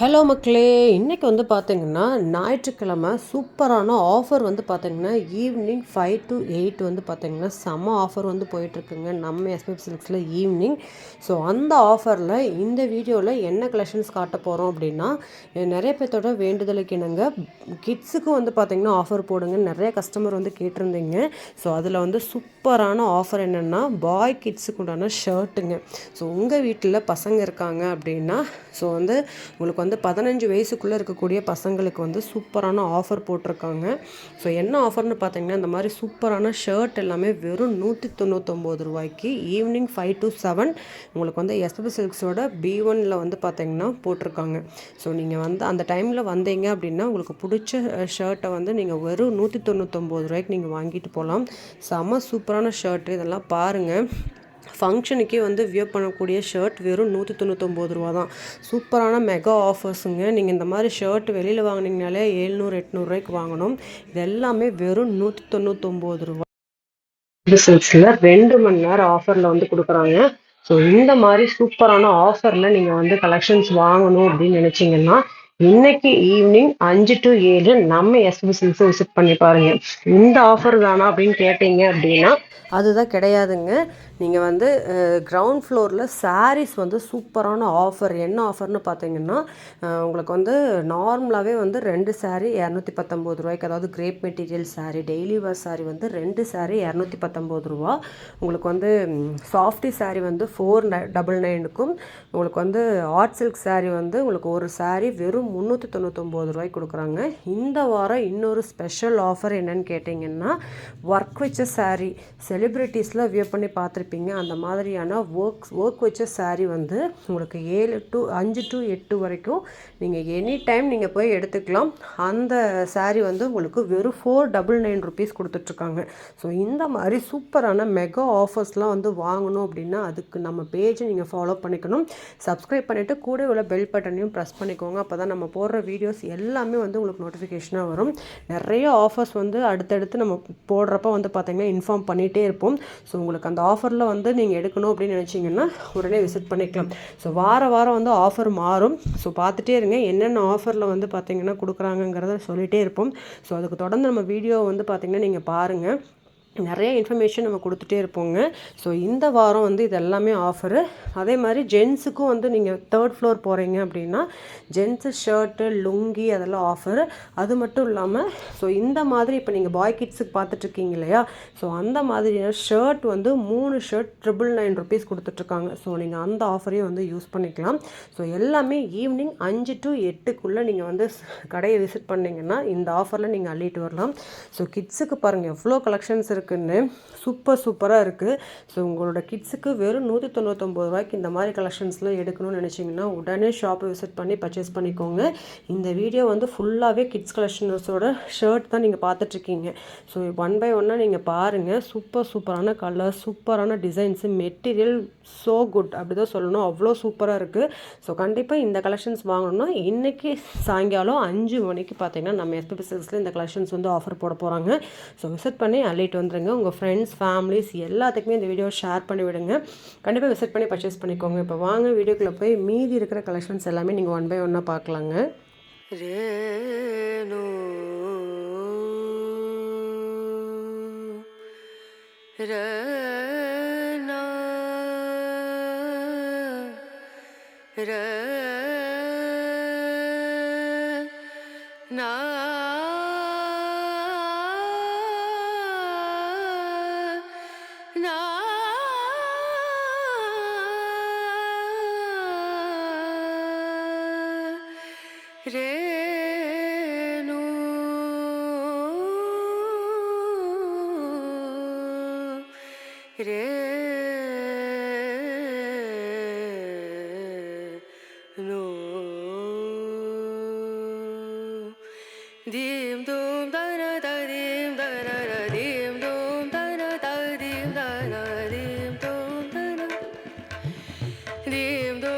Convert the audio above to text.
Hello மக்களே இன்றைக்கி வந்து பார்த்திங்கன்னா ஞாயிற்றுக்கிழமை சூப்பரான ஆஃபர் வந்து பார்த்தீங்கன்னா ஈவினிங் ஃபைவ் டு எயிட் வந்து பார்த்தீங்கன்னா செம்ம ஆஃபர் வந்து போயிட்டுருக்குங்க. நம்ம எஸ்பிஎஃப் சில்க்ஸில் ஈவினிங் ஸோ அந்த ஆஃபரில் இந்த வீடியோவில் என்ன கலெக்ஷன்ஸ் காட்ட போகிறோம் அப்படின்னா நிறைய பேர்த்தோட வேண்டுதலுக்கு இணங்க கிட்ஸுக்கும் வந்து பார்த்திங்கன்னா ஆஃபர் போடுங்க நிறைய கஸ்டமர் வந்து கேட்டிருந்தீங்க. ஸோ அதில் வந்து சூப்பரான ஆஃபர் என்னென்னா பாய் கிட்ஸுக்கு உண்டான ஷர்ட்டுங்க ஸோ உங்கள் வீட்டில் பசங்க இருக்காங்க அப்படின்னா ஸோ வந்து உங்களுக்கு வந்து வந்து பதினஞ்சு வயசுக்குள்ளே இருக்கக்கூடிய பசங்களுக்கு வந்து சூப்பரான ஆஃபர் போட்டிருக்காங்க. ஸோ என்ன ஆஃபர்னு பார்த்தீங்கன்னா இந்த மாதிரி சூப்பரான ஷர்ட் எல்லாமே வெறும் நூற்றி தொண்ணூத்தொம்பது ரூபாய்க்கு ஈவினிங் ஃபைவ் டு செவன் உங்களுக்கு வந்து எஸ்பி சில்க்ஸோட பி ஒனில் வந்து பார்த்தீங்கன்னா போட்டிருக்காங்க. ஸோ நீங்கள் வந்து அந்த டைமில் வந்தீங்க அப்படின்னா உங்களுக்கு பிடிச்ச ஷர்ட்டை வந்து நீங்கள் வெறும் நூற்றி தொண்ணூத்தொம்பது ரூபாய்க்கு நீங்கள் வாங்கிட்டு போகலாம் செம சூப்பரான ஷர்ட் இதெல்லாம் பாருங்கள் ஃபங்க்ஷனுக்கே வந்து வியர் பண்ணக்கூடிய ஷர்ட் வெறும் நூற்றி தொண்ணூத்தொம்பது ரூபா தான் சூப்பரான மெகா ஆஃபர்ஸுங்க நீங்கள் இந்த மாதிரி ஷர்ட் வெளியில் வாங்கினீங்கனாலே எழுநூறு எட்நூறுரூவாய்க்கு வாங்கணும். இது எல்லாமே வெறும் நூற்றி தொண்ணூத்தொம்பது ரூபா. சில்க்ஸில் ரெண்டு மணி நேரம் ஆஃபரில் வந்து கொடுக்குறாங்க. ஸோ இந்த மாதிரி சூப்பரான ஆஃபரில் நீங்கள் வந்து கலெக்ஷன்ஸ் வாங்கணும் அப்படின்னு நினச்சிங்கன்னா இன்னைக்கு ஈவினிங் அஞ்சு டு ஏழு நம்ம எஸ்பி விசிட் பண்ணி பாருங்க. இந்த ஆஃபர் தானா அப்படின்னு கேட்டீங்க அப்படின்னா அதுதான் கிடையாதுங்க. நீங்கள் வந்து கிரவுண்ட் ஃப்ளோரில் சாரீஸ் வந்து சூப்பரான ஆஃபர் என்ன ஆஃபர்னு பார்த்தீங்கன்னா உங்களுக்கு வந்து நார்மலாகவே வந்து ரெண்டு சாரீ இரநூத்தி பத்தொம்போது ரூபாய்க்கு அதாவது crepe material sari daily wear sari வந்து ரெண்டு சாரீ இரநூத்தி பத்தொம்போது ரூபா. உங்களுக்கு வந்து சாஃப்டி சாரீ வந்து ஃபோர் டபுள் நைனுக்கும் உங்களுக்கு வந்து ஆர்ட் சில்க் சாரீ வந்து உங்களுக்கு ஒரு சாரீ வெறும் முந்நூற்றி தொண்ணூத்தொம்பது ரூபாய்க்கு கொடுக்குறாங்க. இந்த வாரம் இன்னொரு ஸ்பெஷல் ஆஃபர் என்னன்னு கேட்டிங்கன்னா ஒர்க் வச்ச சாரீ செலிப்ரிட்டிஸில் வியர் பண்ணி பார்த்துருப்பீங்க. அந்த மாதிரியான ஒர்க் ஒர்க் வச்ச சாரீ வந்து உங்களுக்கு ஏழு டு அஞ்சு டு எட்டு வரைக்கும் நீங்கள் எனி டைம் நீங்கள் போய் எடுத்துக்கலாம். அந்த சாரீ வந்து உங்களுக்கு வெறும் ஃபோர் டபுள் நைன் ருபீஸ் கொடுத்துட்ருக்காங்க. ஸோ இந்த மாதிரி சூப்பரான மெகா ஆஃபர்ஸ்லாம் வந்து வாங்கணும் அப்படின்னா அதுக்கு நம்ம பேஜை நீங்கள் ஃபாலோ பண்ணிக்கணும். சப்ஸ்கிரைப் பண்ணிவிட்டு கூட உள்ள பெல் பட்டனையும் ப்ரெஸ் பண்ணிக்கோங்க. அப்போ தான் நம்ம நம்ம போடுற வீடியோஸ் எல்லாமே வந்து உங்களுக்கு நோட்டிஃபிகேஷனாக வரும். நிறைய ஆஃபர்ஸ் வந்து அடுத்தடுத்து நம்ம போடுறப்ப வந்து பார்த்திங்கன்னா இன்ஃபார்ம் பண்ணிகிட்டே இருப்போம். ஸோ உங்களுக்கு அந்த ஆஃபரில் வந்து நீங்கள் எடுக்கணும் அப்படின்னு நினச்சிங்கன்னா உடனே விசிட் பண்ணிக்கலாம். ஸோ வார வாரம் வந்து ஆஃபர் மாறும். ஸோ பார்த்துட்டே இருங்க. என்னென்ன ஆஃபரில் வந்து பார்த்திங்கன்னா கொடுக்குறாங்கங்கிறத சொல்லிகிட்டே இருப்போம். ஸோ அதுக்கு தொடர்ந்து நம்ம வீடியோ வந்து பார்த்திங்கன்னா நீங்கள் பாருங்கள் நிறைய இன்ஃபர்மேஷன் நம்ம கொடுத்துட்டே இருப்போங்க. ஸோ இந்த வாரம் வந்து இது எல்லாமே ஆஃபரு அதே மாதிரி ஜென்ஸுக்கும் வந்து நீங்கள் தேர்ட் ஃப்ளோர் போகிறீங்க அப்படின்னா ஜென்ஸு ஷர்ட்டு லுங்கி அதெல்லாம் ஆஃபர் அது மட்டும் இல்லாமல் ஸோ இந்த மாதிரி இப்போ நீங்கள் பாய் கிட்ஸுக்கு பார்த்துட்ருக்கீங்க இல்லையா? ஸோ அந்த மாதிரியான ஷர்ட் வந்து மூணு ஷர்ட் ட்ரிபிள் நைன் ருபீஸ் கொடுத்துட்ருக்காங்க ஸோ நீங்கள் அந்த ஆஃபரையும் வந்து யூஸ் பண்ணிக்கலாம். ஸோ எல்லாமே ஈவினிங் அஞ்சு டு எட்டுக்குள்ளே நீங்கள் வந்து கடையை விசிட் பண்ணிங்கன்னா இந்த ஆஃபரில் நீங்கள் அள்ளிட்டு வரலாம். ஸோ கிட்ஸுக்கு பாருங்கள் எவ்வளோ கலெக்ஷன்ஸ் இருக்குது இருக்குன்னு சூப்பர் சூப்பராக இருக்குது ஸோ உங்களோட கிட்ஸுக்கு வெறும் நூற்றி தொண்ணூத்தொம்பது ரூபாய்க்கு இந்த மாதிரி கலெக்ஷன்ஸ்லாம் எடுக்கணும்னு நினச்சிங்கன்னா உடனே ஷாப்பை விசிட் பண்ணி பர்ச்சேஸ் பண்ணிக்கோங்க. இந்த வீடியோ வந்து ஃபுல்லாகவே கிட்ஸ் கலெக்ஷன்ஸோட ஷர்ட் தான் நீங்கள் பார்த்துட்ருக்கீங்க. ஸோ ஒன் பை ஒன்னாக நீங்கள் பாருங்கள் சூப்பர் சூப்பரான கலர் சூப்பரான டிசைன்ஸு மெட்டீரியல் ஸோ குட் அப்படி தான் சொல்லணும். அவ்வளோ சூப்பராக இருக்குது ஸோ கண்டிப்பாக இந்த கலெக்ஷன்ஸ் வாங்கணும்னா இன்றைக்கி சாயங்காலம் அஞ்சு மணிக்கு பார்த்தீங்கன்னா நம்ம எஸ்பிபி சில்க்ஸில் இந்த கலெக்ஷன்ஸ் வந்து ஆஃபர் போட போகிறாங்க ஸோ விசிட் பண்ணி அள்ளிட்டு வந்துருங்க உங்கள் ஃப்ரெண்ட்ஸ் ஃபேமிலிஸ் எல்லாத்துக்குமே இந்த வீடியோ ஷேர் பண்ணி விடுங்க. கண்டிப்பாக விசிட் பண்ணி பர்ச்சேஸ் பண்ணிக்கோங்க. இப்போ வாங்க வீடியோக்குள்ளே போய் மீதி இருக்கிற கலெக்ஷன்ஸ் எல்லாமே நீங்கள் ஒன் பை ஒன்னாக பார்க்கலாங்க. ரோ ர நா রেণু dim dum dim dim dim dim dim